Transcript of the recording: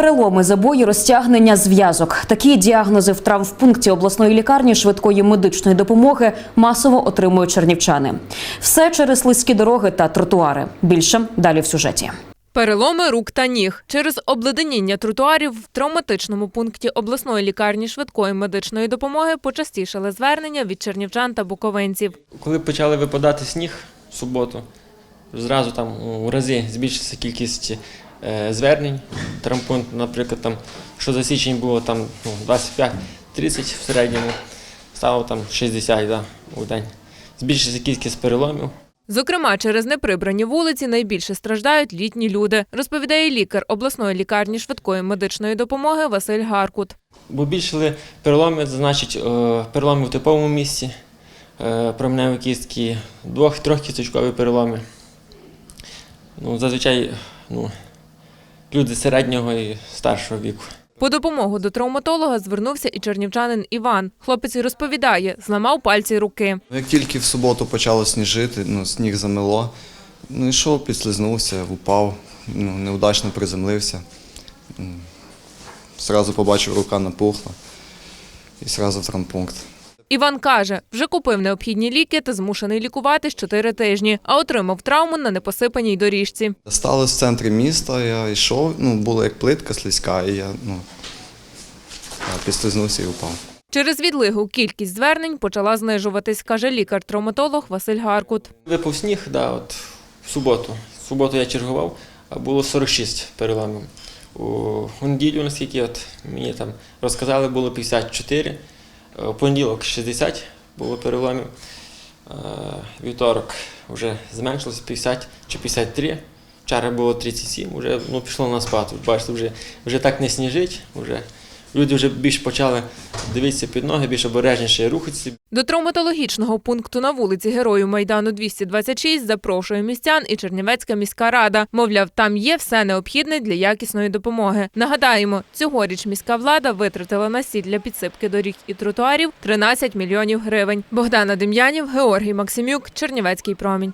Переломи, забої, розтягнення зв'язок. Такі діагнози в травмпункті обласної лікарні швидкої медичної допомоги масово отримують чернівчани. Все через слизькі дороги та тротуари. Більше далі в сюжеті. Переломи рук та ніг через обледеніння тротуарів в травматичному пункті обласної лікарні швидкої медичної допомоги почастішали звернення від чернівчан та буковинців. Коли почали випадати сніг в суботу, зразу там у рази збільшилася кількість звернень. Травмпункт, наприклад, там, що за січень було там ну, 25-30 в середньому, стало там 60 да, у день. Збільшилася кількість переломів. Зокрема, через неприбрані вулиці найбільше страждають літні люди, розповідає лікар обласної лікарні швидкої медичної допомоги Василь Гаркут. Бо більшили переломи, це значить е, переломи в типовому місці, е, променеві кістки, двох-трьох кісточкові переломи. Ну, зазвичай ну, люди середнього і старшого віку. По допомогу до травматолога звернувся і чернівчанин Іван. Хлопець розповідає, зламав пальці руки. Як тільки в суботу почало сніжити, ну, сніг замело, ну йшов, підслизнувся, упав, ну, неудачно приземлився. Зразу побачив, рука напухла і зразу в травмпункт. Іван каже, вже купив необхідні ліки та змушений лікуватись 4 тижні, а отримав травму на непосипаній доріжці. Сталося в центрі міста, я йшов, ну, було як плитка слизька, і я ну, я підслизнувся і упав. Через відлигу кількість звернень почала знижуватись, каже лікар-травматолог Василь Гаркут. Випав сніг, да, от, в суботу. В суботу я чергував, а було 46 переломів. У, у неділю, наскільки от, мені там розказали, було 54. Е, У понеділок 60 було переломів. Е, Вівторок вже зменшилось 50 чи 53. Вчора було 37, вже ну, пішло на спад. Бачите, вже, вже так не сніжить. Вже. Люди вже більш почали дивитися під ноги, більш обережніше рухатися. До травматологічного пункту на вулиці Герою Майдану 226 запрошує містян і Чернівецька міська рада. Мовляв, там є все необхідне для якісної допомоги. Нагадаємо, цьогоріч міська влада витратила на сіль для підсипки доріг і тротуарів 13 мільйонів гривень. Богдана Дем'янів, Георгій Максимюк, Чернівецький промінь.